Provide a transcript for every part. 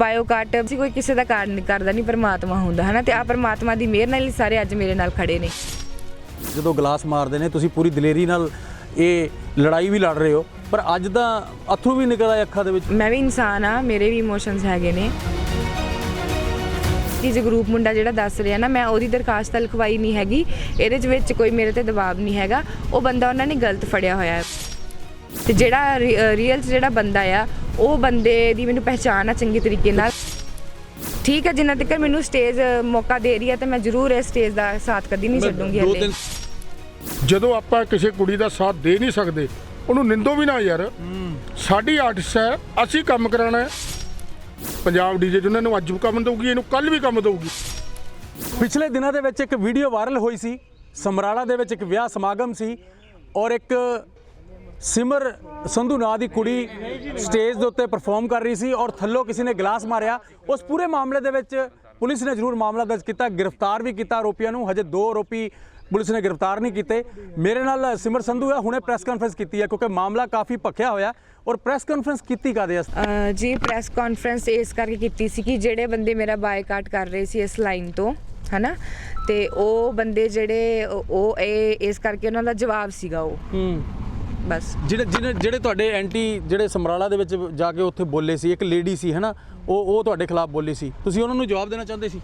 ਬਾਇਓਕਾਟ ਸੀ ਕੋਈ ਕਿਸੇ ਦਾ ਕਾਰਨ ਨਹੀਂ ਕਰਦਾ ਨਹੀਂ ਪਰਮਾਤਮਾ ਹੁੰਦਾ ਹਨਾ? ਤੇ ਆ ਪਰਮਾਤਮਾ ਦੀ ਮਿਹਰ ਨਾਲ ਹੀ ਸਾਰੇ ਅੱਜ ਮੇਰੇ ਨਾਲ ਖੜੇ ਨੇ। ਜਦੋਂ ਗਲਾਸ ਮਾਰਦੇ ਨੇ ਤੁਸੀਂ ਪੂਰੀ ਦਲੇਰੀ ਨਾਲ ਇਹ ਲੜਾਈ ਵੀ ਲੜ ਰਹੇ ਹੋ ਪਰ ਅੱਜ ਤਾਂ ਅਥਰੂ ਵੀ ਨਿਕਲ ਆਏ ਅੱਖਾਂ ਦੇ ਵਿੱਚ। ਮੈਂ ਵੀ ਇਨਸਾਨ ਆ ਮੇਰੇ ਵੀ ਇਮੋਸ਼ਨਸ ਹੈਗੇ ਨੇ। ਕਿ ਜੇ ਗਰੁੱਪ ਮੁੰਡਾ ਜਿਹੜਾ ਦੱਸ ਰਿਹਾ ਨਾ ਮੈਂ ਉਹਦੀ ਦਰਖਾਸਤ ਲਿਖਵਾਈ ਨਹੀਂ ਹੈਗੀ ਇਹਦੇ ਚ ਵਿੱਚ ਕੋਈ ਮੇਰੇ ਤੇ ਦਬਾਅ ਨਹੀਂ ਹੈਗਾ ਉਹ ਬੰਦਾ ਉਹਨਾਂ ਨੇ ਗਲਤ ਫੜਿਆ ਹੋਇਆ ਹੈ। ਤੇ ਜਿਹੜਾ ਰੀਅਲ ਜਿਹੜਾ ਬੰਦਾ ਆ ਉਹ ਬੰਦੇ ਦੀ ਮੈਨੂੰ ਪਹਿਚਾਣ ਆ ਚੰਗੀ ਤਰੀਕੇ ਨਾਲ। ਠੀਕ ਹੈ ਜਿੰਨਾ ਤੱਕ ਮੈਨੂੰ ਸਟੇਜ ਮੌਕਾ ਦੇ ਰਹੀ ਹੈ ਤੇ ਮੈਂ ਜ਼ਰੂਰ ਇਸ ਸਟੇਜ ਦਾ ਸਾਥ ਕਦੀ ਨਹੀਂ ਛੱਡੂੰਗੀ ਹਲੇ ਜਦੋਂ ਆਪਾਂ ਕਿਸੇ ਕੁੜੀ ਦਾ ਸਾਥ ਦੇ ਨਹੀਂ ਸਕਦੇ ਉਹਨੂੰ ਨਿੰਦੋ ਵੀ ਨਾ ਯਾਰ। ਸਾਡੀ ਆਰਟਿਸਟ ਹੈ ਅਸੀਂ ਕੰਮ ਕਰਾਣਾ ਹੈ। ਪੰਜਾਬ ਡੀਜੇ ਜਿਹਨਾਂ ਨੂੰ ਅੱਜ ਵੀ ਕੰਮ ਦਊਗੀ ਇਹਨੂੰ ਕੱਲ ਵੀ ਕੰਮ ਦਊਗੀ। ਪਿਛਲੇ ਦਿਨਾਂ ਦੇ ਵਿੱਚ ਇੱਕ ਵੀਡੀਓ ਵਾਇਰਲ ਹੋਈ ਸੀ ਸਮਰਾਲਾ ਦੇ ਵਿੱਚ ਇੱਕ ਵਿਆਹ ਸਮਾਗਮ ਸੀ ਔਰ ਇੱਕ ਸਿਮਰ ਸੰਧੂ ਨਾਂ ਦੀ ਕੁੜੀ ਸਟੇਜ ਦੇ ਉੱਤੇ ਪਰਫਾਰਮ ਕਰ ਰਹੀ ਸੀ ਔਰ ਥੱਲੋਂ ਕਿਸੇ ਨੇ ਗਲਾਸ ਮਾਰਿਆ। ਉਸ ਪੂਰੇ ਮਾਮਲੇ ਦੇ ਵਿੱਚ ਪੁਲਿਸ ਨੇ ਜ਼ਰੂਰ ਮਾਮਲਾ ਦਰਜ ਕੀਤਾ ਗ੍ਰਿਫਤਾਰ ਵੀ ਕੀਤਾ ਆਰੋਪੀਆਂ ਨੂੰ। ਹਜੇ ਦੋ ਆਰੋਪੀ ਪੁਲਿਸ ਨੇ ਗ੍ਰਿਫਤਾਰ ਨਹੀਂ ਕੀਤੇ। ਮੇਰੇ ਨਾਲ ਸਿਮਰ ਸੰਧੂ ਹੈ ਹੁਣੇ ਪ੍ਰੈਸ ਕਾਨਫਰੰਸ ਕੀਤੀ ਹੈ ਕਿਉਂਕਿ ਮਾਮਲਾ ਕਾਫੀ ਭਖਿਆ ਹੋਇਆ ਔਰ ਪ੍ਰੈਸ ਕਾਨਫਰੰਸ ਕੀਤੀ ਕਾਦੇ ਵਾਸਤੇ? ਜੀ ਪ੍ਰੈਸ ਕਾਨਫਰੰਸ ਇਸ ਕਰਕੇ ਕੀਤੀ ਸੀ ਕਿ ਜਿਹੜੇ ਬੰਦੇ ਮੇਰਾ ਬਾਈਕਾਟ ਕਰ ਰਹੇ ਸੀ ਇਸ ਲਾਈਨ ਤੋਂ ਹਨਾ? ਤੇ ਉਹ ਬੰਦੇ ਜਿਹੜੇ ਉਹ ਇਹ ਇਸ ਕਰਕੇ ਉਹਨਾਂ ਦਾ ਜਵਾਬ ਸੀਗਾ ਉਹ। ਹੂੰ। ਬਸ। ਜਿਹੜੇ ਜਿਹੜੇ ਜਿਹੜੇ ਤੁਹਾਡੇ ਐਂਟੀ ਜਿਹੜੇ ਸਮਰਾਲਾ ਦੇ ਵਿੱਚ ਜਾ ਕੇ ਉੱਥੇ ਬੋਲੇ ਸੀ ਇੱਕ ਲੇਡੀ ਸੀ ਹੈਨਾ? ਉਹ ਉਹ ਤੁਹਾਡੇ ਖਿਲਾਫ ਬੋਲੀ ਸੀ। ਤੁਸੀਂ ਉਹਨਾਂ ਨੂੰ ਜਵਾਬ ਦੇਣਾ ਚਾਹੁੰਦੇ ਸੀ?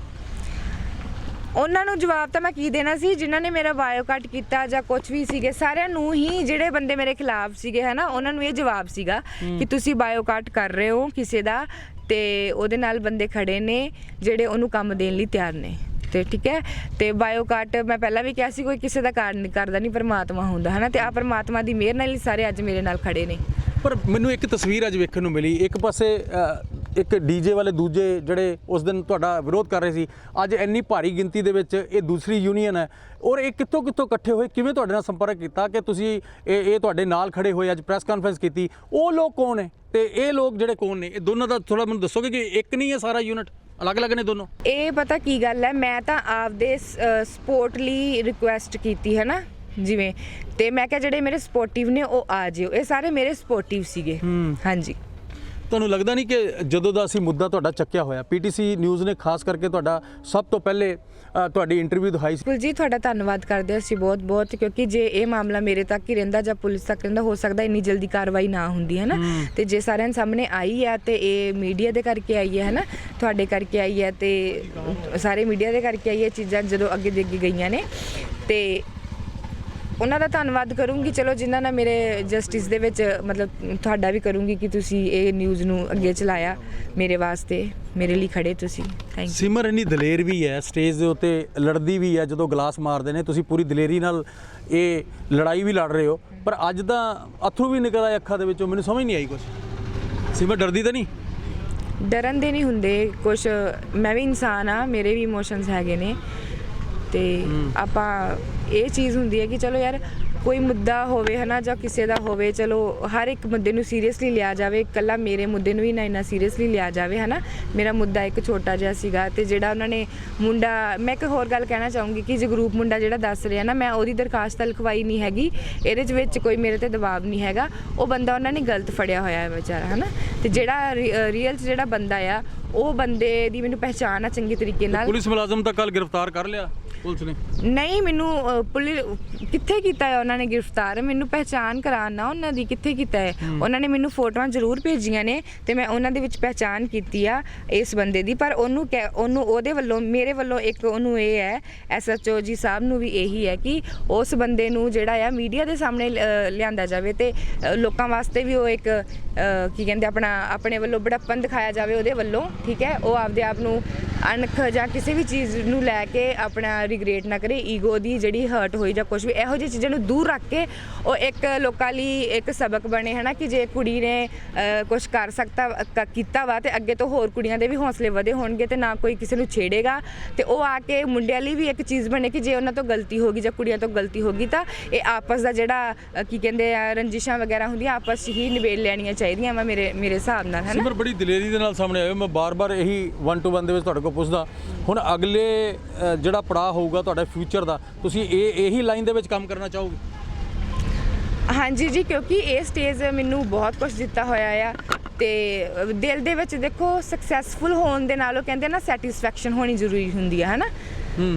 ਉਹਨਾਂ ਨੂੰ ਜਵਾਬ ਤਾਂ ਮੈਂ ਕੀ ਦੇਣਾ ਸੀ? ਜਿਨ੍ਹਾਂ ਨੇ ਮੇਰਾ ਬਾਇਓਕਾਟ ਕੀਤਾ ਜਾਂ ਕੁਝ ਵੀ ਸੀਗੇ ਸਾਰਿਆਂ ਨੂੰ ਹੀ ਜਿਹੜੇ ਬੰਦੇ ਮੇਰੇ ਖਿਲਾਫ ਸੀਗੇ ਹਨਾ ਉਹਨਾਂ ਨੂੰ ਇਹ ਜਵਾਬ ਸੀਗਾ ਕਿ ਤੁਸੀਂ ਬਾਇਓਕਾਟ ਕਰ ਰਹੇ ਹੋ ਕਿਸੇ ਦਾ ਤੇ ਉਹਦੇ ਨਾਲ ਬੰਦੇ ਖੜੇ ਨੇ ਜਿਹੜੇ ਉਹਨੂੰ ਕੰਮ ਦੇਣ ਲਈ ਤਿਆਰ ਨੇ। ਤੇ ਠੀਕ ਹੈ? ਤੇ ਬਾਇਓਕਾਟ ਮੈਂ ਪਹਿਲਾਂ ਵੀ ਕਿਹਾ ਸੀ ਕੋਈ ਕਿਸੇ ਦਾ ਕਾਰਨ ਨਹੀਂ ਕਰਦਾ ਨਹੀਂ ਪਰਮਾਤਮਾ ਹੁੰਦਾ ਹਨਾ? ਤੇ ਆ ਪਰਮਾਤਮਾ ਦੀ ਮਿਹਰ ਨਾਲ ਹੀ ਸਾਰੇ ਅੱਜ ਮੇਰੇ ਨਾਲ ਖੜੇ ਨੇ। ਪਰ ਮੈਨੂੰ ਇੱਕ ਤਸਵੀਰ ਅੱਜ ਵੇਖਣ ਨੂੰ ਮਿਲੀ। ਇੱਕ ਪਾਸੇ ਅ, ਇੱਕ ਡੀਜੇ ਵਾਲੇ ਦੂਜੇ ਜਿਹੜੇ ਉਸ ਦਿਨ ਤੁਹਾਡਾ ਵਿਰੋਧ ਕਰ ਰਹੇ ਸੀ ਅੱਜ ਇੰਨੀ ਭਾਰੀ ਗਿਣਤੀ ਦੇ ਵਿੱਚ ਇਹ ਦੂਸਰੀ ਯੂਨੀਅਨ ਹੈ। ਔਰ ਇਹ ਕਿੱਥੋਂ ਕਿੱਥੋਂ ਇਕੱਠੇ ਹੋਏ? ਕਿਵੇਂ ਤੁਹਾਡੇ ਨਾਲ ਸੰਪਰਕ ਕੀਤਾ ਕਿ ਤੁਸੀਂ ਇਹ ਇਹ ਤੁਹਾਡੇ ਨਾਲ ਖੜੇ ਹੋਏ ਅੱਜ ਪ੍ਰੈਸ ਕਾਨਫਰੰਸ ਕੀਤੀ? ਉਹ ਲੋਕ ਕੌਣ ਨੇ? ਤੇ ਇਹ ਲੋਕ ਜਿਹੜੇ ਕੌਣ ਨੇ? ਇਹ ਦੋਨਾਂ ਦਾ ਥੋੜਾ ਮੈਨੂੰ ਦੱਸੋਗੇ ਕਿ ਇੱਕ ਨਹੀਂ ਹੈ ਸਾਰਾ ਯੂਨਿਟ? ਅਲੱਗ-ਅਲੱਗ ਨੇ ਦੋਨੋਂ? ਇਹ ਪਤਾ ਕੀ ਗੱਲ ਹੈ ਮੈਂ ਤਾਂ ਆਪਦੇ ਸਪੋਰਟ ਲਈ ਰਿਕੁਐਸਟ ਕੀਤੀ ਹੈ ਨਾ ਜਿਵੇਂ ਤੇ ਮੈਂ ਕਿਹਾ ਜਿਹੜੇ ਮੇਰੇ ਸਪੋਰਟਿਵ ਨੇ ਉਹ ਆ ਜਿਓ। ਇਹ ਸਾਰੇ ਮੇਰੇ ਸਪੋਰਟਿਵ ਸੀਗੇ। ਹਾਂਜੀ। ਤੁਹਾਨੂੰ ਲੱਗਦਾ ਨਹੀਂ ਕਿ ਜਦੋਂ ਦਾ ਅਸੀਂ ਮੁੱਦਾ ਤੁਹਾਡਾ ਚੱਕਿਆ ਹੋਇਆ ਪੀਟੀਸੀ ਨਿਊਜ਼ ਨੇ ਖਾਸ ਕਰਕੇ ਤੁਹਾਡਾ ਸਭ ਤੋਂ ਪਹਿਲੇ ਤੁਹਾਡੀ ਇੰਟਰਵਿਊ ਦਿਖਾਈ ਸੀ। ਜੀ ਤੁਹਾਡਾ ਧੰਨਵਾਦ ਕਰਦੇ ਹਾਂ ਅਸੀਂ ਬਹੁਤ ਬਹੁਤ ਕਿਉਂਕਿ ਜੇ ਇਹ ਮਾਮਲਾ ਮੇਰੇ ਤੱਕ ਹੀ ਰਹਿੰਦਾ ਜਾਂ ਪੁਲਿਸ ਤੱਕ ਰਹਿੰਦਾ ਹੋ ਸਕਦਾ ਇੰਨੀ ਜਲਦੀ ਕਾਰਵਾਈ ਨਾ ਹੁੰਦੀ ਹੈ ਨਾ? ਤੇ ਜੇ ਸਾਰਿਆਂ ਦੇ ਸਾਹਮਣੇ ਆਈ ਹੈ ਤੇ ਇਹ ਮੀਡੀਆ ਦੇ ਕਰਕੇ ਆਈ ਹੈ ਨਾ? ਤੁਹਾਡੇ ਕਰਕੇ ਆਈ ਹੈ ਤੇ ਸਾਰੇ ਮੀਡੀਆ ਦੇ ਕਰਕੇ ਆਈ ਹੈ ਚੀਜ਼ਾਂ ਜਦੋਂ ਅੱਗੇ ਦੇ ਅੱਗੇ ਗਈਆਂ ਨੇ। ਤੇ ਉਹਨਾਂ ਦਾ ਧੰਨਵਾਦ ਕਰੂੰਗੀ ਚਲੋ ਜਿਨ੍ਹਾਂ ਨਾਲ ਮੇਰੇ ਜਸਟਿਸ ਦੇ ਵਿੱਚ ਮਤਲਬ ਤੁਹਾਡਾ ਵੀ ਕਰੂੰਗੀ ਕਿ ਤੁਸੀਂ ਇਹ ਨਿਊਜ਼ ਨੂੰ ਅੱਗੇ ਚਲਾਇਆ ਮੇਰੇ ਵਾਸਤੇ ਮੇਰੇ ਲਈ ਖੜੇ ਤੁਸੀਂ। ਥੈਂਕ ਯੂ ਸਿਮਰ ਇੰਨੀ ਦਲੇਰ ਵੀ ਹੈ ਸਟੇਜ ਦੇ ਉੱਤੇ ਲੜਦੀ ਵੀ ਹੈ ਜਦੋਂ ਗਲਾਸ ਮਾਰਦੇ ਨੇ ਤੁਸੀਂ ਪੂਰੀ ਦਲੇਰੀ ਨਾਲ ਇਹ ਲੜਾਈ ਵੀ ਲੜ ਰਹੇ ਹੋ। ਪਰ ਅੱਜ ਤਾਂ ਅਥਰੂ ਵੀ ਨਿਕਲ ਆਏ ਅੱਖਾਂ ਦੇ ਵਿੱਚੋਂ ਮੈਨੂੰ ਸਮਝ ਨਹੀਂ ਆਈ ਕੁਝ ਸਿਮਰ ਡਰਦੀ ਤਾਂ ਨਹੀਂ? ਡਰਨ ਦੇ ਨਹੀਂ ਹੁੰਦੇ ਕੁਝ ਮੈਂ ਵੀ ਇਨਸਾਨ ਆ ਮੇਰੇ ਵੀ ਇਮੋਸ਼ਨਸ ਹੈਗੇ ਨੇ। ਤੇ ਆਪਾਂ ਇਹ ਚੀਜ਼ ਹੁੰਦੀ ਹੈ ਕਿ ਚਲੋ ਯਾਰ ਕੋਈ ਮੁੱਦਾ ਹੋਵੇ ਹਨਾ ਜਾਂ ਕਿਸੇ ਦਾ ਹੋਵੇ ਚਲੋ ਹਰ ਇੱਕ ਮੁੱਦੇ ਨੂੰ ਸੀਰੀਅਸਲੀ ਲਿਆ ਜਾਵੇ ਇਕੱਲਾ ਮੇਰੇ ਮੁੱਦੇ ਨੂੰ ਵੀ ਨਾ ਇੰਨਾ ਸੀਰੀਅਸਲੀ ਲਿਆ ਜਾਵੇ ਹਨਾ। ਮੇਰਾ ਮੁੱਦਾ ਇੱਕ ਛੋਟਾ ਜਿਹਾ ਸੀਗਾ ਤੇ ਜਿਹੜਾ ਉਹਨਾਂ ਨੇ ਮੁੰਡਾ ਮੈਂ ਇੱਕ ਹੋਰ ਗੱਲ ਕਹਿਣਾ ਚਾਹੂੰਗੀ ਕਿ ਜੇ ਗਰੁੱਪ ਮੁੰਡਾ ਜਿਹੜਾ ਦੱਸ ਰਿਹਾ ਨਾ ਮੈਂ ਉਹਦੀ ਦਰਖਾਸਤ ਲਿਖਵਾਈ ਨਹੀਂ ਹੈਗੀ ਇਹਦੇ ਵਿੱਚ ਕੋਈ ਮੇਰੇ ਤੇ ਦਬਾਅ ਨਹੀਂ ਹੈਗਾ ਉਹ ਬੰਦਾ ਉਹਨਾਂ ਨੇ ਗਲਤ ਫੜਿਆ ਹੋਇਆ ਹੈ ਵਿਚਾਰਾ ਹਨਾ। ਤੇ ਜਿਹੜਾ ਰੀਅਲ ਚ ਜਿਹੜਾ ਬੰਦਾ ਆ ਉਹ ਬੰਦੇ ਦੀ ਮੈਨੂੰ ਪਹਿਚਾਣ ਆ ਚੰਗੀ ਤਰੀਕੇ ਨਾਲ। ਪੁਲਿਸ ਮੁਲਾਜ਼ਮ ਤਾਂ ਕੱਲ ਗ੍ਰਿਫਤਾਰ ਕਰ ਲਿਆ। ਪੁਲਿਸ ਨੇ? ਨਹੀਂ ਮੈਨੂੰ ਪੁਲਿਸ ਕਿੱਥੇ ਕੀਤਾ ਹੈ ਉਹਨਾਂ ਨੇ ਗ੍ਰਿਫਤਾਰ? ਮੈਨੂੰ ਪਹਿਚਾਨ ਕਰਾਉਣ ਨਾ ਉਹਨਾਂ ਦੀ ਕਿੱਥੇ ਕੀਤਾ ਹੈ? ਉਹਨਾਂ ਨੇ ਮੈਨੂੰ ਫੋਟੋਆਂ ਜ਼ਰੂਰ ਭੇਜੀਆਂ ਨੇ ਤੇ ਮੈਂ ਉਹਨਾਂ ਦੇ ਵਿੱਚ ਪਹਿਚਾਨ ਕੀਤੀ ਆ ਇਸ ਬੰਦੇ ਦੀ। ਪਰ ਉਹਨੂੰ ਉਹਨੂੰ ਉਹਦੇ ਵੱਲੋਂ ਮੇਰੇ ਵੱਲੋਂ ਇੱਕ ਉਹਨੂੰ ਇਹ ਹੈ ਐਸਐਚਓ ਜੀ ਸਾਹਿਬ ਨੂੰ ਵੀ ਇਹੀ ਹੈ ਕਿ ਉਸ ਬੰਦੇ ਨੂੰ ਜਿਹੜਾ ਆ ਮੀਡੀਆ ਦੇ ਸਾਹਮਣੇ ਲਿਆਂਦਾ ਜਾਵੇ ਤੇ ਲੋਕਾਂ ਵਾਸਤੇ ਵੀ ਉਹ ਇੱਕ ਕੀ ਕਹਿੰਦੇ ਆਪਣਾ ਆਪਣੇ ਵੱਲੋਂ ਬੜਾਪਨ ਦਿਖਾਇਆ ਜਾਵੇ ਉਹਦੇ ਵੱਲੋਂ ਠੀਕ ਹੈ? ਉਹ ਆਪਦੇ ਆਪ ਨੂੰ ਅਣਖ ਜਾਂ ਕਿਸੇ ਵੀ ਚੀਜ਼ ਨੂੰ ਲੈ ਕੇ ਆਪਣਾ ਰਿਗਰੇਟ ਨਾ ਕਰੇ ਈਗੋ ਦੀ ਜਿਹੜੀ ਹਰਟ ਹੋਈ ਜਾਂ ਕੁਝ ਵੀ, ਇਹੋ ਜਿਹੀ ਚੀਜ਼ਾਂ ਨੂੰ ਦੂਰ ਰੱਖ ਕੇ ਉਹ ਇੱਕ ਲੋਕਾਂ ਲਈ ਇੱਕ ਸਬਕ ਬਣੇ, ਹਨਾ, ਕਿ ਜੇ ਕੁੜੀ ਨੇ ਕੁਝ ਕਰ ਸਕਤਾ ਕੀਤਾ ਵਾ ਤੇ ਅੱਗੇ ਤੋਂ ਹੋਰ ਕੁੜੀਆਂ ਦੇ ਵੀ ਹੌਸਲੇ ਵਧੇ ਹੋਣਗੇ ਤੇ ਨਾ ਕੋਈ ਕਿਸੇ ਨੂੰ ਛੇੜੇਗਾ। ਤੇ ਉਹ ਆ ਕੇ ਮੁੰਡਿਆਂ ਲਈ ਵੀ ਇੱਕ ਚੀਜ਼ ਬਣੇ ਕਿ ਜੇ ਉਹਨਾਂ ਤੋਂ ਗਲਤੀ ਹੋ ਗਈ ਜਾਂ ਕੁੜੀਆਂ ਤੋਂ ਗਲਤੀ ਹੋ ਗਈ ਤਾਂ ਇਹ ਆਪਸ ਦਾ ਜਿਹੜਾ ਕੀ ਕਹਿੰਦੇ ਆ, ਰੰਜਿਸ਼ਾਂ ਵਗੈਰਾ ਹੁੰਦੀਆਂ, ਆਪਸ 'ਚ ਹੀ ਨਿਬੇੜ ਲੈਣੀਆਂ ਚਾਹੀਦੀਆਂ ਵਾ ਮੇਰੇ ਮੇਰੇ ਹਿਸਾਬ ਨਾਲ, ਹਨਾ? ਸਿਮਰ, ਬੜੀ ਦਲੇਰੀ ਦੇ ਨਾਲ ਸਾਹਮਣੇ ਆਇਓ ਮੈਂ ਬਾਰ-ਬਾਰ ਇਹੀ 1 ਟੂ 1 ਦੇ ਵਿੱਚ ਤੁਹਾਡੇ ਕੋਲ ਪੁੱਛਦਾ। ਹੁਣ ਅਗਲੇ ਜਿਹੜਾ ਪੜਾਅ ਹੋਊਗਾ ਤੁਹਾਡੇ ਫਿਊਚਰ ਦਾ। ਤੁਸੀਂ ਇਹ, ਇਹੀ ਲਾਈਨ ਦੇ ਵਿੱਚ ਕੰਮ ਕਰਨਾ ਚਾਹੋਗੇ? ਹਾਂਜੀ ਜੀ, ਕਿਉਂਕਿ ਇਹ ਸਟੇਜ ਮੈਨੂੰ ਬਹੁਤ ਕੁਝ ਦਿੱਤਾ ਹੋਇਆ ਆ। ਤੇ ਦਿਲ ਦੇ ਵਿੱਚ ਦੇਖੋ ਸਕਸੈਸਫੁਲ ਹੋਣ ਦੇ ਨਾਲੋਂ ਕਹਿੰਦੇ ਨਾ ਸੈਟੀਸਫੈਕਸ਼ਨ ਹੋਣੀ ਜ਼ਰੂਰੀ ਹੁੰਦੀ ਹੈ ਹਨਾ?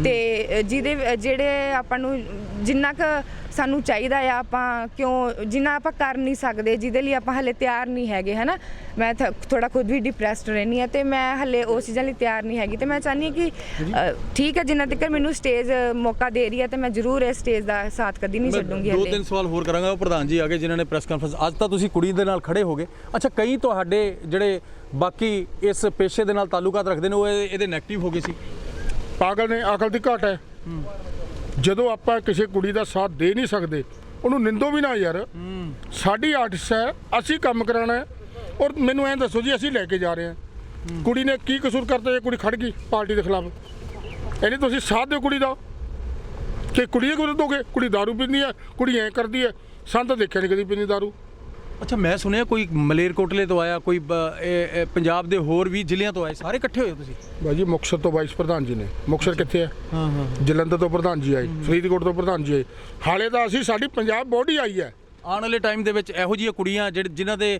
ਤੇ ਜਿਹਦੇ ਜਿਹੜੇ ਆਪਾਂ ਨੂੰ ਜਿੰਨਾ ਕ ਸਾਨੂੰ ਚਾਹੀਦਾ ਆ ਆਪਾਂ ਕਿਉਂ ਜਿੰਨਾ ਆਪਾਂ ਕਰ ਨਹੀਂ ਸਕਦੇ ਜਿਹਦੇ ਲਈ ਆਪਾਂ ਹਲੇ ਤਿਆਰ ਨਹੀਂ ਹੈਗੇ ਹਨਾ? ਮੈਂ ਥੋੜਾ ਖੁਦ ਵੀ ਡਿਪਰੈਸਡ ਰਹਿੰਦੀ ਆ ਤੇ ਮੈਂ ਹਲੇ ਉਸ ਚੀਜ਼ਾਂ ਲਈ ਤਿਆਰ ਨਹੀਂ ਹੈਗੀ ਤੇ ਮੈਂ ਚਾਹੁੰਦੀ ਹਾਂ ਕਿ ਠੀਕ ਹੈ ਜਿੰਨਾ ਤੱਕ ਮੈਨੂੰ ਸਟੇਜ ਮੌਕਾ ਦੇ ਰਹੀ ਹੈ ਤੇ ਮੈਂ ਜ਼ਰੂਰ ਇਸ ਸਟੇਜ ਦਾ ਸਾਥ ਕਦੀ ਨਹੀਂ ਛੱਡੂੰਗੀ ਦੋ ਹਲੇ। ਤਿੰਨ ਸਵਾਲ ਹੋਰ ਕਰਾਂਗਾ ਉਹ ਪ੍ਰਧਾਨ ਜੀ ਆ ਗਏ ਜਿਨ੍ਹਾਂ ਨੇ ਪ੍ਰੈਸ ਕਾਨਫਰੰਸ ਅੱਜ ਤਾਂ ਤੁਸੀਂ ਕੁੜੀ ਦੇ ਨਾਲ ਖੜੇ ਹੋਗੇ ਅੱਛਾ ਕਈ ਤੁਹਾਡੇ ਜਿਹੜੇ ਬਾਕੀ ਇਸ ਪੇਸ਼ੇ ਦੇ ਨਾਲ ਤਾਲੁਕਾਤ ਰੱਖਦੇ ਨੇ ਉਹ ਇਹ- ਇਹਦੇ ਨੈਗੇਟਿਵ ਹੋ ਗਏ ਸੀ। ਪਾਗਲ ਨੇ ਅਕਲ ਦੀ ਘਾਟ ਹੈ ਜਦੋਂ ਆਪਾਂ ਕਿਸੇ ਕੁੜੀ ਦਾ ਸਾਥ ਦੇ ਨਹੀਂ ਸਕਦੇ ਉਹਨੂੰ ਨਿੰਦੋ ਵੀ ਨਾ ਯਾਰ ਸਾਡੀ ਆਰਟਿਸਟ ਹੈ ਅਸੀਂ ਕੰਮ ਕਰਾਣਾ ਹੈ ਔਰ ਮੈਨੂੰ ਐਂ ਦੱਸੋ ਜੀ ਅਸੀਂ ਲੈ ਕੇ ਜਾ ਰਹੇ ਹਾਂ ਕੁੜੀ ਨੇ ਕੀ ਕਸੂਰ ਕਰਤਾ ਜੇ ਕੁੜੀ ਖੜ ਗਈ ਪਾਰਟੀ ਦੇ ਖਿਲਾਫ ਇਹਨੇ ਤੁਸੀਂ ਸਾਥ ਦਿਓ ਕੁੜੀ ਦਾ ਕਿ ਕੁੜੀ ਦੇ ਕੋਲ ਦੋਗੇ ਕੁੜੀ दारू ਪੀਂਦੀ ਹੈ ਕੁੜੀ ਐਂ ਕਰਦੀ ਹੈ ਸਾਨੂੰ ਤਾਂ ਦੇਖਿਆ ਨਹੀਂ ਕਦੀ ਪੀਂਦੀ दारू ਅੱਛਾ ਮੈਂ ਸੁਣਿਆ ਕੋਈ ਮਲੇਰਕੋਟਲੇ ਤੋਂ ਆਇਆ ਕੋਈ ਬ- ਇਹ- ਇਹ ਪੰਜਾਬ ਦੇ ਹੋਰ ਵੀ ਜ਼ਿਲ੍ਹਿਆਂ ਤੋਂ ਆਏ ਸਾਰੇ ਇਕੱਠੇ ਹੋਏ ਹੋ ਤੁਸੀਂ? ਬਾਜੀ ਮੁਕਤਸਰ ਤੋਂ ਵਾਈਸ ਪ੍ਰਧਾਨ ਜੀ ਨੇ। ਮੁਕਤਸਰ ਕਿੱਥੇ ਹੈ ਹਾਂ ਹਾਂ। ਜਲੰਧਰ ਤੋਂ ਪ੍ਰਧਾਨ ਜੀ ਆਏ ਫਰੀਦਕੋਟ ਤੋਂ ਪ੍ਰਧਾਨ ਜੀ ਆਏ। ਹਾਲੇ ਤਾਂ ਅਸੀਂ ਸਾਡੀ ਪੰਜਾਬ ਬੋਡੀ ਆਈ ਹੈ। ਆਉਣ ਵਾਲੇ ਟਾਈਮ ਦੇ ਵਿੱਚ ਇਹੋ ਜਿਹੀਆਂ ਕੁੜੀਆਂ ਜਿਹੜੇ ਜਿਨ੍ਹਾਂ ਦੇ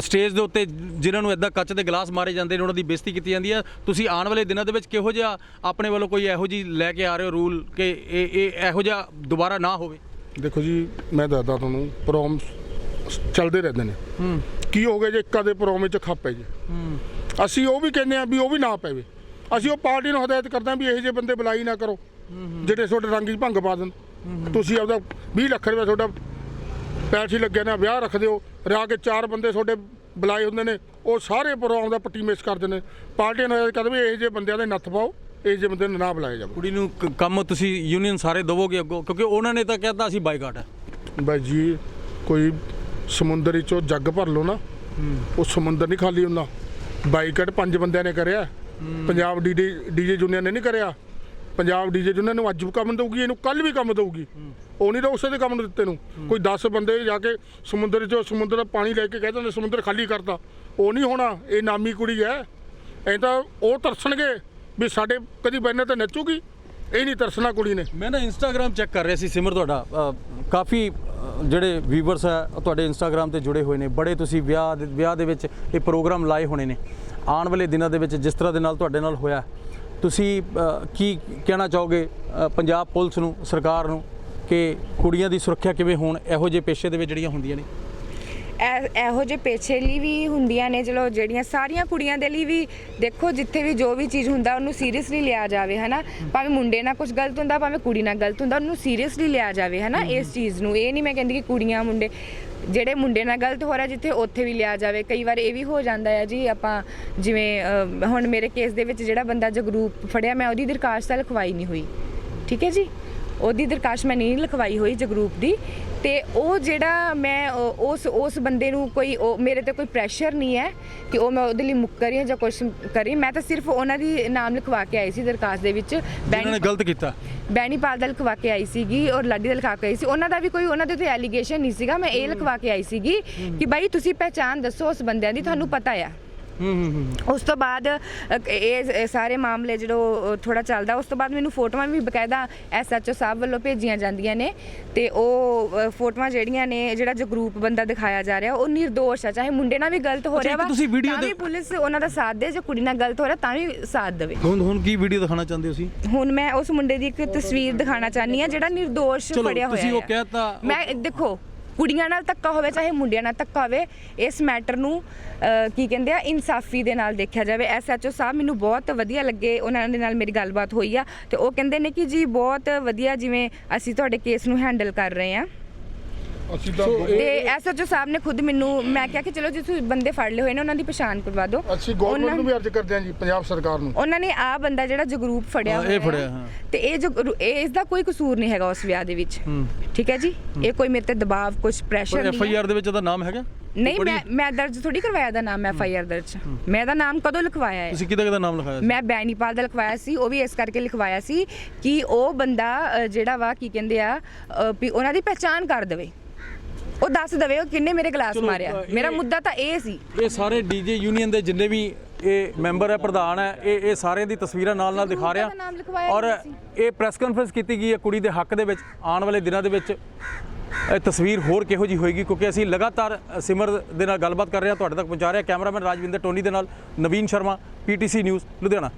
ਸਟੇਜ ਦੇ ਉੱਤੇ ਜਿਨ੍ਹਾਂ ਨੂੰ ਇਦਾਂ ਕੱਚ ਦੇ ਗਲਾਸ ਮਾਰੇ ਜਾਂਦੇ ਨੇ ਉਹਨਾਂ ਦੀ ਬੇਇੱਜ਼ਤੀ ਕੀਤੀ ਜਾਂਦੀ ਹੈ ਤੁਸੀਂ ਆਉਣ ਵਾਲੇ ਦਿਨਾਂ ਦੇ ਵਿੱਚ ਕਿਹੋ ਜਿਹਾ ਆਪਣੇ ਵੱਲੋਂ ਕੋਈ ਇਹੋ ਜਿਹੀ ਲੈ ਕੇ ਆ ਰਹੇ ਹੋ ਰੂਲ ਕਿ ਇਹ ਇਹ ਇਹੋ ਜਿਹਾ ਦੁਬਾਰਾ ਨਾ ਹੋਵੇ? ਦੇਖੋ ਜੀ ਮੈਂ ਦੱਸਦਾ ਤੁਹਾਨੂੰ ਪ੍ਰੋਮ ਚੱਲਦੇ ਰਹਿੰਦੇ ਨੇ। ਹੂੰ। ਕੀ ਹੋ ਗਿਆ ਜੇ ਇੱਕਾ ਦੇ ਪ੍ਰੋਮ ਵਿੱਚ ਖੱਪ ਹੈ ਜੀ? ਹੂੰ। ਅਸੀਂ ਉਹ ਵੀ ਕਹਿੰਦੇ ਆ ਵੀ ਉਹ ਵੀ ਨਾ ਪਵੇ ਅਸੀਂ ਉਹ ਪਾਰਟੀ ਨੂੰ ਹਦਾਇਤ ਕਰਦੇ ਆ ਵੀ ਇਹੋ ਜਿਹੇ ਬੰਦੇ ਬੁਲਾਈ ਨਾ ਕਰੋ ਜਿਹੜੇ ਤੁਹਾਡੇ ਰੰਗ 'ਚ ਭੰਗ ਪਾ ਦੇਣ। ਤੁਸੀਂ ਆਪਦਾ 20 ਲੱਖ ਰੁਪਏ ਤੁਹਾਡਾ ਪੈਸੇ ਲੱਗਿਆ ਨਾ ਵਿਆਹ ਰੱਖ ਦਿਓ। ਰਾ ਕੇ ਚਾਰ ਬੰਦੇ ਤੁਹਾਡੇ ਬੁਲਾਏ ਹੁੰਦੇ ਨੇ ਉਹ ਸਾਰੇ ਪ੍ਰੋਗਰਾਮ ਦਾ ਪੱਟੀ ਮਿਸ ਕਰਦੇ ਨੇ। ਪਾਰਟੀ ਨੂੰ ਹਦਾਇਤ ਕਰਦੇ ਵੀ ਇਹੋ ਜਿਹੇ ਬੰਦਿਆਂ ਦੇ ਨੱਥ ਪਾਓ ਇਹੋ ਜਿਹੇ ਬੰਦੇ ਨੂੰ ਨਾ ਬੁਲਾਇਆ ਜਾਵੇ। ਕੁੜੀ ਨੂੰ ਕੰਮ ਤੁਸੀਂ ਯੂਨੀਅਨ ਸਾਰੇ ਦਵੋਗੇ ਅੱਗੋਂ ਕਿਉਂਕਿ ਉਹਨਾਂ ਨੇ ਤਾਂ ਕਹਿਤਾ ਅਸੀਂ ਬਾਈਕਾਟ ਹੈ ਬਾਈ ਜੀ ਕੋਈ ਸਮੁੰਦਰ ਵਿੱਚੋਂ ਜੱਗ ਭਰ ਲਓ ਨਾ ਉਹ ਸਮੁੰਦਰ ਨਹੀਂ ਖਾਲੀ ਹੁੰਦਾ। ਬਾਈਕਟ ਪੰਜ ਬੰਦਿਆਂ ਨੇ ਕਰਿਆ। ਪੰਜਾਬ ਡੀਡੀ ਡੀਜੇ ਯੂਨੀਅਨ ਨੇ ਨਹੀਂ ਕਰਿਆ। ਪੰਜਾਬ ਡੀਜੇ ਯੂਨੀਅਨ ਨੂੰ ਅੱਜ ਵੀ ਕੰਮ ਦਊਗੀ ਇਹਨੂੰ ਕੱਲ ਵੀ ਕੰਮ ਦਊਗੀ। ਉਹ ਨਹੀਂ ਤਾਂ ਉਸੇ ਦੇ ਕੰਮ ਨੂੰ ਦਿੱਤੇ ਨੂੰ। ਕੋਈ 10 ਬੰਦੇ ਜਾ ਕੇ ਸਮੁੰਦਰ 'ਚੋਂ ਸਮੁੰਦਰ ਦਾ ਪਾਣੀ ਲੈ ਕੇ ਕਹਿੰਦੇ ਨੇ ਸਮੁੰਦਰ ਖਾਲੀ ਕਰਤਾ। ਉਹ ਨਹੀਂ ਹੋਣਾ ਇਹ ਨਾਮੀ ਕੁੜੀ ਹੈ। ਐਂ ਤਾਂ ਉਹ ਤਰਸਣਗੇ ਵੀ ਸਾਡੇ ਕਦੀ ਬੈਨਰ ਤੇ ਨੱਚੂਗੀ। ਇਹ ਨਹੀਂ ਤਰਸਣਾ ਕੁੜੀ ਨੇ। ਮੈਂ ਨਾ ਇੰਸਟਾਗ੍ਰam ਚੈੱਕ ਕਰ ਰਿਹਾ ਸੀ ਸਿਮਰ ਤੁਹਾਡਾ। ਕਾਫੀ ਜਿਹੜੇ ਵੀਵਰਸ ਹੈ ਉਹ ਤੁਹਾਡੇ ਇੰਸਟਾਗ੍ਰam ਤੇ ਜੁੜੇ ਹੋਏ ਨੇ। ਬੜੇ ਤੁਸੀਂ ਵਿਆਹ ਦੇ- ਵਿਆਹ ਦੇ ਵਿੱਚ ਇਹ ਪ੍ਰੋਗਰਾਮ ਲਾਏ ਹੋਣੇ ਨੇ। ਆਉਣ ਵਾਲੇ ਦਿਨਾਂ ਦੇ ਵਿੱਚ ਜਿਸ ਤਰ੍ਹਾਂ ਦੇ ਨਾਲ ਤੁਹਾਡੇ ਨਾਲ ਹੋਇਆ, ਤੁਸੀਂ ਕੀ ਕਹਿਣਾ ਚਾਹੋਗੇ ਪੰਜਾਬ ਪੁਲਿਸ ਨੂੰ, ਸਰਕਾਰ ਨੂੰ, ਕਿ ਕੁੜੀਆਂ ਦੀ ਸੁਰੱਖਿਆ ਕਿਵੇਂ ਹੋਣ? ਇਹੋ ਜਿਹੇ ਪੇਸ਼ੇ ਦੇ ਵਿੱਚ ਜਿਹੜੀਆਂ ਹੁੰਦੀਆਂ ਨੇ। ਐ- ਇਹੋ ਜਿਹੇ ਪੇਛੇ ਲਈ ਵੀ ਹੁੰਦੀਆਂ ਨੇ ਚਲੋ ਜਿਹੜੀਆਂ ਸਾਰੀਆਂ ਕੁੜੀਆਂ ਦੇ ਲਈ ਵੀ ਦੇਖੋ ਜਿੱਥੇ ਵੀ ਜੋ ਵੀ ਚੀਜ਼ ਹੁੰਦਾ ਉਹਨੂੰ ਸੀਰੀਅਸਲੀ ਲਿਆ ਜਾਵੇ ਹਨਾ? ਭਾਵੇਂ ਮੁੰਡੇ ਨਾਲ ਕੁਝ ਗਲਤ ਹੁੰਦਾ ਭਾਵੇਂ ਕੁੜੀ ਨਾਲ ਗਲਤ ਹੁੰਦਾ ਉਹਨੂੰ ਸੀਰੀਅਸਲੀ ਲਿਆ ਜਾਵੇ ਹਨਾ ਇਸ ਚੀਜ਼ ਨੂੰ। ਇਹ ਨਹੀਂ ਮੈਂ ਕਹਿੰਦੀ ਕਿ ਕੁੜੀਆਂ ਮੁੰਡੇ ਜਿਹੜੇ ਮੁੰਡੇ ਨਾਲ ਗਲਤ ਹੋ ਰਿਹਾ ਜਿੱਥੇ ਉੱਥੇ ਵੀ ਲਿਆ ਜਾਵੇ। ਕਈ ਵਾਰ ਇਹ ਵੀ ਹੋ ਜਾਂਦਾ ਹੈ ਜੀ ਆਪਾਂ ਜਿਵੇਂ ਅਹ, ਹੁਣ ਮੇਰੇ ਕੇਸ ਦੇ ਵਿੱਚ ਜਿਹੜਾ ਬੰਦਾ ਜਗਰੂਪ ਫੜਿਆ ਮੈਂ ਉਹਦੀ ਦਰਖਾਸਤ ਤਾਂ ਲਿਖਵਾਈ ਨਹੀਂ ਹੋਈ। ਠੀਕ ਹੈ ਜੀ? ਉਹਦੀ ਦਰਖਾਸਤ ਮੈਂ ਨਹੀਂ ਲਿਖਵਾਈ ਹੋਈ ਜਗਰੂਪ ਦੀ। ਤੇ ਉਹ ਜਿਹੜਾ ਮੈਂ ਉਸ ਉਸ ਬੰਦੇ ਨੂੰ ਕੋਈ ਮੇਰੇ ਤੇ ਕੋਈ ਪ੍ਰੈਸ਼ਰ ਨਹੀਂ ਹੈ ਕਿ ਉਹ ਮੈਂ ਉਹਦੇ ਲਈ ਮੁੱਕਰੀ ਹਾਂ ਜਾਂ ਕੁਝ ਕਰੀ। ਮੈਂ ਤਾਂ ਸਿਰਫ ਉਹਨਾਂ ਦੀ ਨਾਮ ਲਿਖਵਾ ਕੇ ਆਈ ਸੀ ਦਰਖਾਸਤ ਦੇ ਵਿੱਚ। ਜਿਨ੍ਹਾਂ ਨੇ ਗਲਤ ਕੀਤਾ। ਬੈਣੀਪਾਲ ਦਾ ਲਿਖਵਾ ਕੇ ਆਈ ਸੀਗੀ ਔਰ ਲਾਡੀ ਦਾ ਲਿਖਵਾ ਕੇ ਆਈ ਸੀ। ਉਹਨਾਂ ਦਾ ਵੀ ਕੋਈ ਉਹਨਾਂ ਦੇ ਉੱਤੇ ਐਲੀਗੇਸ਼ਨ ਨਹੀਂ ਸੀਗਾ। ਮੈਂ ਇਹ ਲਿਖਵਾ ਕੇ ਆਈ ਸੀਗੀ ਕਿ ਬਾਈ ਤੁਸੀਂ ਪਹਿਚਾਨ ਦੱਸੋ ਉਸ ਬੰਦਿਆਂ ਦੀ ਤੁਹਾਨੂੰ ਪਤਾ ਆ। ਉਸ ਤੋਂ ਬਾਅਦ ਇਹ ਸਾਰੇ ਮਾਮਲੇ ਜਦੋਂ ਥੋੜਾ ਚੱਲਦਾ ਉਸ ਤੋਂ ਬਾਅਦ ਮੈਨੂੰ ਫੋਟੋਆਂ ਵੀ ਬਕਾਇਦਾ ਐਸਐਚਓ ਸਾਹਿਬ ਵੱਲੋਂ ਭੇਜੀਆਂ ਜਾਂਦੀਆਂ ਨੇ ਤੇ ਉਹ ਫੋਟੋਆਂ ਜਿਹੜੀਆਂ ਨੇ ਜਿਹੜਾ ਜੋ ਗਰੁੱਪ ਬੰਦਾ ਦਿਖਾਇਆ ਜਾ ਰਿਹਾ ਉਹ ਨਿਰਦੋਸ਼ ਆ ਚਾਹੇ ਮੁੰਡੇ ਨਾਲ ਵੀ ਗਲਤ ਹੋ ਰਿਹਾ ਵਾ ਤਾਂ ਦੇ- ਵੀ ਪੁਲਿਸ ਉਹਨਾਂ ਦਾ ਸਾਥ ਦੇ ਜੇ ਕੁੜੀ ਨਾਲ ਗਲਤ ਹੋ ਰਿਹਾ ਤਾਂ ਵੀ ਸਾਥ ਦੇਵੇ ਹੁਣ ਹੁਣ ਕੀ ਵੀਡੀਓ ਦਿਖਾਣਾ ਚਾਹੁੰਦੇ ਹੋ ਤੁਸੀਂ ਹੁਣ ਮੈਂ ਉਸ ਮੁੰਡੇ ਦੀ ਇੱਕ ਤਸਵੀਰ ਦਿਖਾਣਾ ਚਾਹਨੀ ਆ ਜਿਹੜਾ ਨਿਰਦੋਸ਼ ਫੜਿਆ ਹੋਇਆ ਤੁਸੀਂ ਉਹ ਹੈ। ਕਹਿਤਾ- ਮੈਂ ਦੇਖੋ ਕੁੜੀਆਂ ਨਾਲ ਧੱਕਾ ਹੋਵੇ, ਚਾਹੇ ਮੁੰਡਿਆਂ ਨਾਲ ਧੱਕਾ ਹੋਵੇ, ਇਸ ਮੈਟਰ ਨੂੰ ਕੀ ਕਹਿੰਦੇ ਆ, ਇਨਸਾਫੀ ਦੇ ਨਾਲ ਦੇਖਿਆ ਜਾਵੇ। ਐਸਐਚਓ ਸਾਹਿਬ ਮੈਨੂੰ ਬਹੁਤ ਵਧੀਆ ਲੱਗੇ, ਉਹਨਾਂ ਦੇ ਨਾਲ ਮੇਰੀ ਗੱਲਬਾਤ ਹੋਈ ਆ ਤੇ ਉਹ ਕਹਿੰਦੇ ਨੇ ਕਿ ਜੀ ਬਹੁਤ ਵਧੀਆ ਜਿਵੇਂ ਅਸੀਂ ਤੁਹਾਡੇ ਕੇਸ ਨੂੰ ਹੈਂਡਲ ਕਰ ਰਹੇ ਆ। ਅਸੀਂ ਤਾਂ ਤੇ ਐਸਐਚਓ ਸਾਹਿਬ ਨੇ ਖੁਦ ਮੈਨੂੰ ਮੈਂ ਕਿਹਾ ਕਿ ਚਲੋ ਜੇ ਤੁਸੀਂ ਬੰਦੇ ਫੜ ਲਏ ਹੋਏ ਨੇ ਉਹਨਾਂ ਦੀ ਪਛਾਣ ਕਰਵਾ ਦਿਓ। ਅਸੀਂ ਗਵਰਨਮੈਂਟ ਨੂੰ ਵੀ ਅਰਜ਼ ਕਰਦੇ ਹਾਂ ਜੀ ਪੰਜਾਬ ਸਰਕਾਰ ਨੂੰ। ਉਹਨਾਂ ਨੇ ਆ ਬੰਦਾ ਜਿਹੜਾ ਜਗਰੂਪ ਫੜਿਆ ਹਾਂ, ਇਹ ਹੋਇਆ ਫੜਿਆ, ਹੈ। ਤੇ ਇਹ ਜੋ ਇਹ ਇਸ ਦਾ ਕੋਈ ਕਸੂਰ ਨਹੀਂ ਹੈਗਾ ਉਸ ਵਿਆਹ ਦੇ ਵਿੱਚ। ਹੂੰ। ਠੀਕ ਹੈ ਜੀ? ਇਹ ਕੋਈ ਮੇਰੇ ਤੇ ਦਬਾਅ ਕੁਝ ਪ੍ਰੈਸ਼ਰ ਪਰ ਐਫ ਆਈ ਨਹੀਂ। ਆਰ ਦੇ ਵਿੱਚ ਉਹਦਾ ਨਾਮ ਹੈਗਾ? ਨਹੀਂ ਮੈਂ ਮੈਂ ਦਰਜ ਥੋੜੀ ਕਰਵਾਇਆ ਦਾ ਨਾਮ ਐਫ ਆਈ ਆਰ ਦਰਜ। ਮੈਂ ਇਹਦਾ ਨਾਮ ਕਦੋਂ ਲਿਖਵਾਇਆ ਹੈ? ਤੁਸੀਂ ਕਿਹਦਾ ਕਿਹਦਾ ਨਾਮ ਲਿਖਾਇਆ ਮੈਂ ਬੈਨੀਪਾਲ ਦਾ ਲਿਖਵਾਇਆ ਸੀ ਉਹ ਵੀ ਇਸ ਕਰਕੇ ਲਿਖਵਾਇਆ ਸੀ ਕਿ ਉਹ ਬੰਦਾ ਜਿਹੜਾ ਵਾ ਕੀ ਕਹਿੰਦੇ ਆ ਵੀ ਉਹਨਾਂ ਦੀ ਪਹਿਚਾਣ ਕਰ ਦੇਵੇ। ਉਹ ਦੱਸ ਦੇਵੇ ਉਹ ਕਿੰਨੇ ਮੇਰੇ ਗਲਾਸ ਚਲੋ, ਮਾਰਿਆ? ਅ, ਇਹ- ਮੇਰਾ ਮੁੱਦਾ ਤਾਂ ਇਹ ਸੀ। ਇਹ ਸਾਰੇ ਡੀਜੇ ਯੂਨੀਅਨ ਦੇ ਜਿੰਨੇ ਵੀ ਇਹ ਮੈਂਬਰ ਹੈ ਪ੍ਰਧਾਨ ਹੈ ਇਹ ਇਹ ਸਾਰਿਆਂ ਦੀ ਤਸਵੀਰਾਂ ਨਾਲ ਨਾਲ ਦਿਖਾ ਰਿਹਾ। ਦਾ ਨਾਮ ਲਿਖਵਾਇਆ ਔਰ। ਇਹ ਪ੍ਰੈਸ ਕਾਨਫਰੰਸ ਕੀਤੀ ਗਈ ਹੈ ਕੁੜੀ ਦੇ ਹੱਕ ਦੇ ਵਿੱਚ ਆਉਣ ਵਾਲੇ ਦਿਨਾਂ ਦੇ ਵਿੱਚ। ਇਹ ਤਸਵੀਰ ਹੋਰ ਕਿਹੋ ਜੀ ਹੋਏਗੀ? ਕਿਉਂਕਿ ਅਸੀਂ ਲਗਾਤਾਰ ਅ, ਸਿਮਰ ਦੇ ਨਾਲ ਗੱਲਬਾਤ ਕਰ ਰਹੇ ਹਾਂ ਤੁਹਾਡੇ ਤੱਕ ਪਹੁੰਚਾ ਰਹੇ। ਹਾਂ ਕੈਮਰਾਮੈਨ ਰਾਜਵਿੰਦਰ ਟੋਨੀ ਦੇ ਨਾਲ ਨਵੀਨ ਸ਼ਰਮਾ ਪੀਟੀਸੀ ਨਿਊਜ਼ ਲੁਧਿਆਣਾ।